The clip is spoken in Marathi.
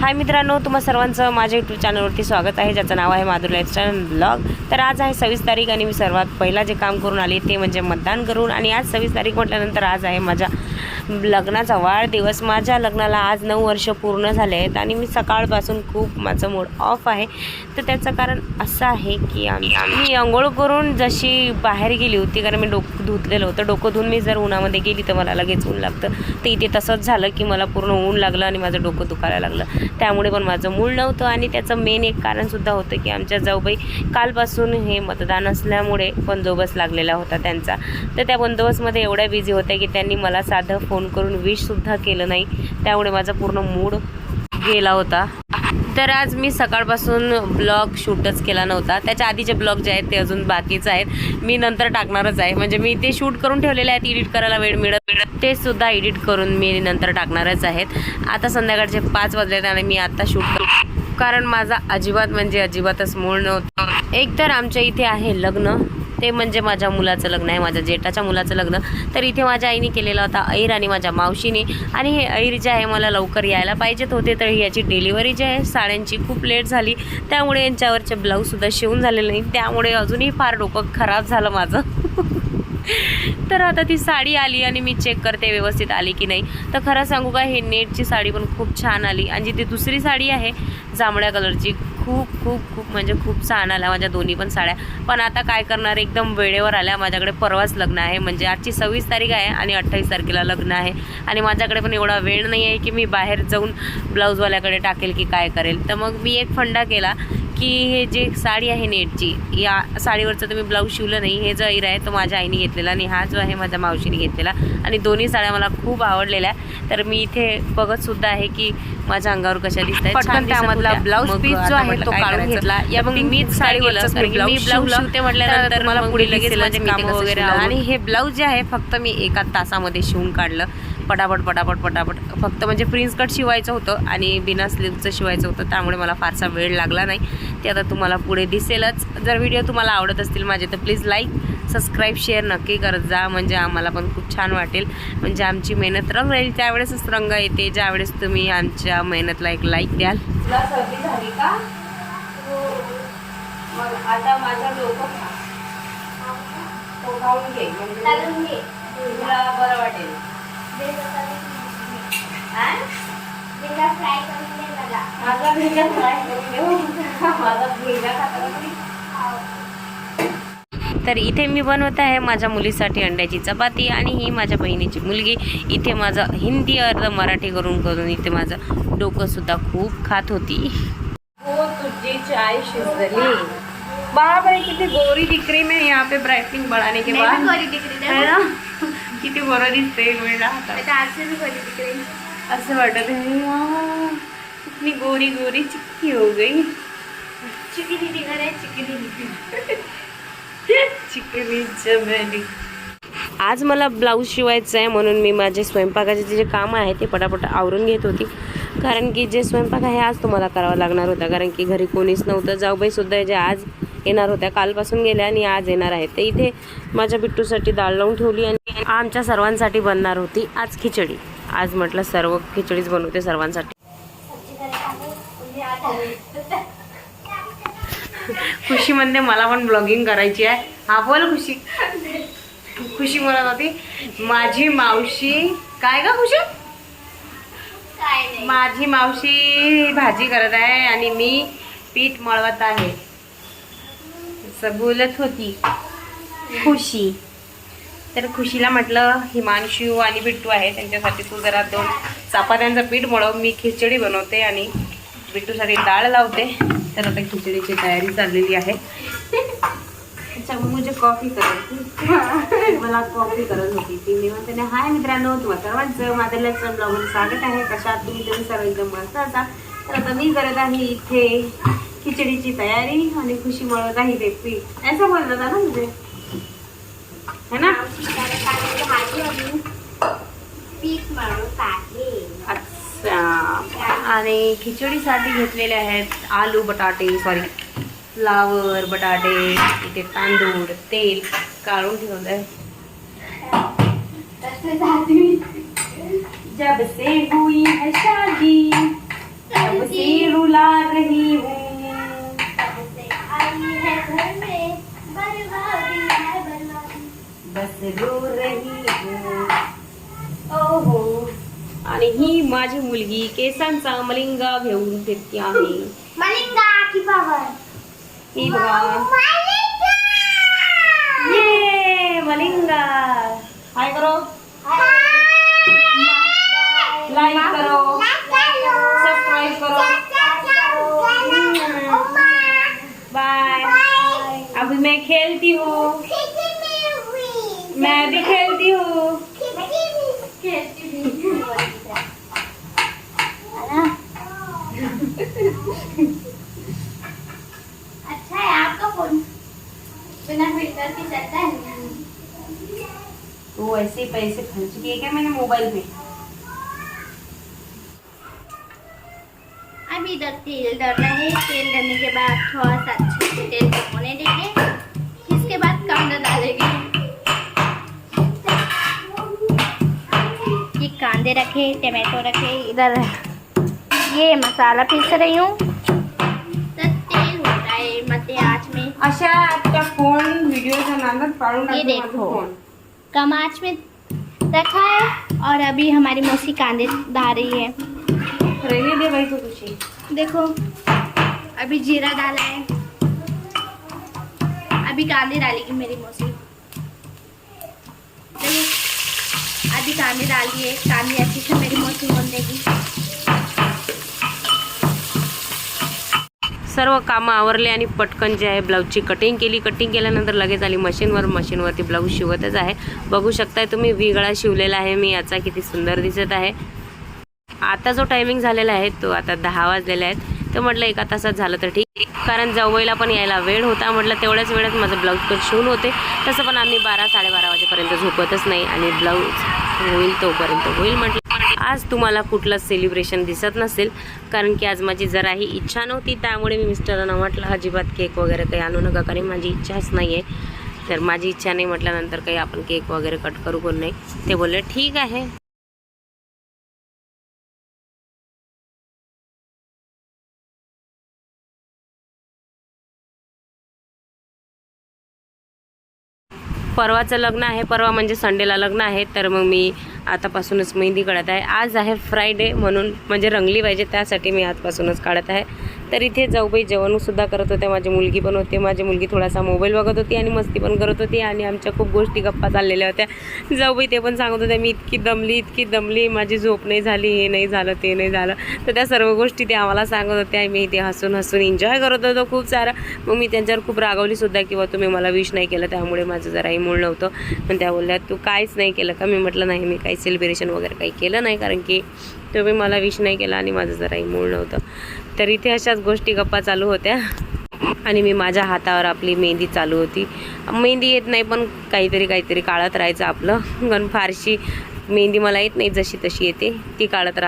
हाय मित्रांनो तुम्हा सर्वांचं माझ्या यूट्यूब चॅनलवरती स्वागत आहे ज्याचं नाव आहे माधुर लाईफस्टाईल ब्लॉग तर आज आहे सव्वीस तारीख आणि मी सर्वात पहिला जे काम करून आले ते म्हणजे मतदान करून आणि आज सव्वीस तारीख म्हटल्यानंतर आज आहे माझ्या लग्नाचा वाढदिवस. माझ्या लग्नाला आज नऊ वर्ष पूर्ण झाले आहेत आणि मी सकाळपासून खूप माझं मूड ऑफ आहे. तर त्याचं कारण असं आहे की आम्ही मी आंघोळ करून जशी बाहेर गेली होती कारण मी डोकं धुतलेलं होतं. डोकं धुवून मी जर उन्हामध्ये गेली तर मला लगेच ऊन लागतं. तर इथे तसंच झालं की मला पूर्ण ऊन लागलं आणि माझं डोकं दुखायला लागलं. त्यामुळे पण माझं मूळ नव्हतं आणि त्याचं मेन एक कारणसुद्धा होतं की आमच्या जाऊबाई कालपासून हे मतदान असल्यामुळे बंदोबस्त लागलेला होता त्यांचा. तर त्या बंदोबस्तमध्ये एवढ्या बिझी होत्या की त्यांनी मला साधं फोन करून विशसुद्धा केलं नाही. त्यामुळे माझा पूर्ण मूड गेला होता. तर आज मी सकाळपासून ब्लॉग शूटच केला नव्हता. त्याच्या आधीचे ब्लॉग जे आहेत ते अजून बाकीच आहेत. मी नंतर टाकणारच आहे. म्हणजे मी ते शूट करून ठेवलेले आहेत एडिट करायला वेळ मिळत मिळत ते सुद्धा एडिट करून मी नंतर टाकणारच आहेत. आता संध्याकाळचे पाच वाजले आणि मी आता शूट कारण माझा अजिबात म्हणजे अजिबातच मूळ नव्हतं. एक तर आमच्या इथे आहे लग्न. ते म्हणजे माझ्या मुलाचं लग्न आहे माझ्या जेठाच्या मुलाचं लग्न. तर इथे माझ्या आईने केलेला होता ऐर आणि माझ्या मावशीने. आणि हे ऐर जे आहे मला लवकर यायला पाहिजेत होते तर याची डिलिव्हरी जी आहे साड्यांची खूप लेट झाली. त्यामुळे यांच्यावरचे ब्लाऊजसुद्धा शिवून झालेले नाही. त्यामुळे अजूनही फार डोकं खराब झालं माझं. तर आता ती साडी आली आणि मी चेक करते व्यवस्थित आली की नाही. तर खरं सांगू का हे नेटची साडी पण खूप छान आली. आणि जी ती दुसरी साडी आहे जांभळ्या कलरची खूप खूप खूप म्हणजे खूप छान आल्या माझ्या दोन्ही पण साड्या. पण आता काय करणार एकदम वेळेवर आल्या. माझ्याकडे परवाच लग्न आहे. म्हणजे आजची सव्वीस तारीख आहे आणि अठ्ठावीस तारखेला लग्न आहे. आणि माझ्याकडे पण एवढा वेळ नाही आहे की मी बाहेर जाऊन ब्लाऊजवाल्याकडे टाकेल की काय करेल. तर मग मी एक फंडा केला की हे जे साडी आहे नेटची या साडीवरचं तुम्ही ब्लाऊज शिवलं नाही. हे जो ऐर आहे तो माझ्या आईने घेतलेला आणि हा जो आहे माझ्या मावशीने घेतलेला. आणि दोन्ही साड्या मला खूप आवडलेल्या. तर मी इथे बघतसुद्धा आहे की माझ्या अंगावर कशा दिसत आहेत पटकन त्यामधला ब्लाऊज पीस जो आहे तो काढून घेतला. या मग मीच साडीवरच मी ब्लाऊज शिवते म्हटल्यानंतर मला पुढे लगेच माझे कामं वगैरे आणि हे ब्लाऊज जे आहे फक्त मी एका तासामध्ये शिवून काढलं. पटापट पटापट पटापट. फक्त म्हणजे प्रिन्स कट शिवायचं होतं आणि बिना स्लीवचं शिवायचं होतं त्यामुळे मला फारसा वेळ लागला नाही. ते आता तुम्हाला पुढे दिसेलच. जर व्हिडिओ तुम्हाला आवडत असतील माझे तर प्लीज लाईक सबस्क्राईब शेअर नक्की करत जा. म्हणजे आम्हाला पण खूप छान वाटेल. म्हणजे आमची मेहनत रंग राहील त्यावेळेसच रंग येते. ज्यावेळेस तुम्ही आमच्या मेहनतला एक लाईक द्याल. तुला सर्दी झाली का? मग आता माझा डोकं घे. म्हणजे तुला बरं वाटेल. हा? माझा भेजा फ्राय करून माझा भेजा खाता. का तर इथे मी बनवत आहे माझ्या मुलीसाठी अंड्याची चपाती आणि ही माझ्या बहिणीची मुलगी. इथे माझं हिंदी अर्ध मराठी करून करून इथे माझं डोकं सुद्धा खूप खात होती. हो तुझी चाय शिजली. बापरे किती गोरी दिख रही मैं यहाँ पे ब्राइटनिंग बढ़ाने के बाद. है ना? किती बरं दिसते वेळेला असं वाटत आहे "वाह, कितनी गोरी गोरी चिक्की हो गई. चिकनी चमेली आज मला ब्लाऊज शिवायचं आहे म्हणून मी माझे स्वयंपाकाचे जे काम आहे ते पटापट आवरून घेत होती. कारण की जे स्वयंपाक आहे आज तुम्हाला करावा लागणार होता. कारण की घरी कोणीच नव्हतं. जाऊबाईसुद्धा जे आज येणार होत्या कालपासून गेल्या आणि आज येणार आहेत. ते इथे माझ्या बिट्टूसाठी डाळ लावून ठेवली आणि आमच्या सर्वांसाठी बनणार होती आज खिचडी. आज म्हटलं सर्व खिचडीच बनवते सर्वांसाठी. खुशी म्हणते मला पण ब्लॉगिंग करायची आहे. हा बोल खुशी. खुशी म्हणत होती माझी मावशी काय का खुशी? माझी मावशी भाजी करत आहे आणि मी पीठ मळवत आहे. असं बोलत होती. खुशी. तर खुशीला म्हटलं हिमांशू आणि बिट्टू आहे त्यांच्यासाठी तू जरा दोन चपात्यांचं पीठ मळव. मी खिचडी बनवते आणि बिट्टूसाठी डाळ लावते. तर आता खिचडीची तयारी चाललेली आहे. मुझे कॉफी करायची मला कॉफी करत होती. ती मी म्हणते हाय मित्रांनो तुम्हा सर्वांचं माझ्या ब्लॉगवर स्वागत आहे. कशात तुम्ही? तुम्ही सर्व एकदम मस्त असा तर आता मी करत आहे इथे खिचडीची तयारी आणि खुशी मळत आहे ते पीठ असं बोललं होता ना म्हणजे. है ना? अच्छा. आणि खिचडीसाठी घेतलेले आहेत आलू बटाटे सॉरी फ्लावर बटाटे इथे तांदूळ तेल काढून ठेवलं आहे जब से हुई है शादी तब से माझी मुलगी केसांचा मलिंगा घेऊन फिरती आहे मलिंगा की पावर ही बघा. ये मलिंगा. हाय करो. लाइक करो. सब्सक्राइब करो. बाय अभी मैं खेलती हूँ. मैं भी खेलती हूँ. अच्छा है आपका फ़ोन बिना फ़िल्टर की चलता है। वो ऐसे पैसे खर्च किए क्या मैंने मोबाइल में? अभी इधर तेल डर रहा है। तेल डरने के बाद थोड़ा सा अच्छे से तेल को होने देंगे। इसके बाद कांदा डालेंगे। ये कांदे रखे टमाटो रखे इधर ये मसाला पीस रही हूँ। अशा त्या फ़ोन पाडून ये देखो। कम आँच में रखा है और अभी हमारी मौसी कांदे डाल रही है। रहने दे भाई तू तुझी देखो अभी जीरा डाला है। अभी कांदे डालेगी मेरी मौसी देखो अभी कांदे डाल दिए कांदे अच्छी से मेरी मौसी होने देगी सर्व कामं आवरले आणि पटकन जे आहे ब्लाऊजची कटिंग केली. कटिंग केल्यानंतर लगेच आली मशीनवर. मशीनवरती ब्लाऊज शिवतच आहे. बघू शकताय तुम्ही विगळा शिवलेला आहे मी. याचा किती सुंदर दिसत आहे. आता जो टायमिंग झालेला आहे तो आता दहा वाजलेला आहेत. तर म्हटलं एका तासात झालं तर ठीक. कारण जावईला पण यायला वेळ होता. म्हटलं तेवढ्याच वेळात माझं ब्लाऊज पण शिवून होते. तसं पण आम्ही बारा साडेबारा वाजेपर्यंत झोपतच नाही आणि ब्लाऊज होईल तोपर्यंत होईल म्हटलं. आज तुम्हाला कुठलं सेलिब्रेशन दिसत नसेल. कारण की आज माझी जराही इच्छा नव्हती त्यामुळे मी मिस्टरांना म्हटलं अजिबात केक वगैरे काही आणू नका कारण माझी इच्छाच नाही आहे तर माझी इच्छा नाही म्हटल्यानंतर काही आपण केक वगैरे कट करू कोण नाही. ते बोलले ठीक आहे. परवाचं लग्न आहे परवा म्हणजे संडेला लग्न आहे तर मग मी आतापासूनच मेहंदी काढत आहे. आज आहे फ्रायडे म्हणून म्हणजे रंगली पाहिजे त्यासाठी मी आजपासूनच काढत आहे. तर इथे जाऊबाई जेवणसुद्धा करत होत्या. माझी मुलगी पण होती. माझी मुलगी थोडासा मोबाईल बघत होती आणि मस्ती पण करत होती आणि आमच्या खूप गोष्टी गप्पा चाललेल्या होत्या. जाऊबाई ते पण सांगत होत्या मी इतकी दमली इतकी दमली. माझी झोप नाही झाली हे नाही झालं ते नाही झालं. तर त्या सर्व गोष्टी ते आम्हाला सांगत होत्या मी इथे हसून हसून एन्जॉय करत होतो खूप सारं. मग मी त्यांच्यावर खूप रागवलीसुद्धा किंवा तुम्ही मला विश नाही केलं. त्यामुळे माझं जराही मूळ नव्हतं. पण त्या बोलल्या तू काहीच नाही केलं का? मी म्हटलं नाही मी काही सेलिब्रेशन वगैरे काही केलं नाही कारण की तुम्ही मला विश नाही केला आणि माझं जराही मूळ नव्हतं. तर इथे अशाच गोष्टी गप्पा चालू होत्या. आणि मी माझ्या हातावर आपली मेहंदी चालू होती. मेहंदी येत नाही पण काहीतरी काहीतरी काळत राहायचं आपलं. पण फारशी मेहंदी मला येत नाही जशी तशी येते ती काळत राहा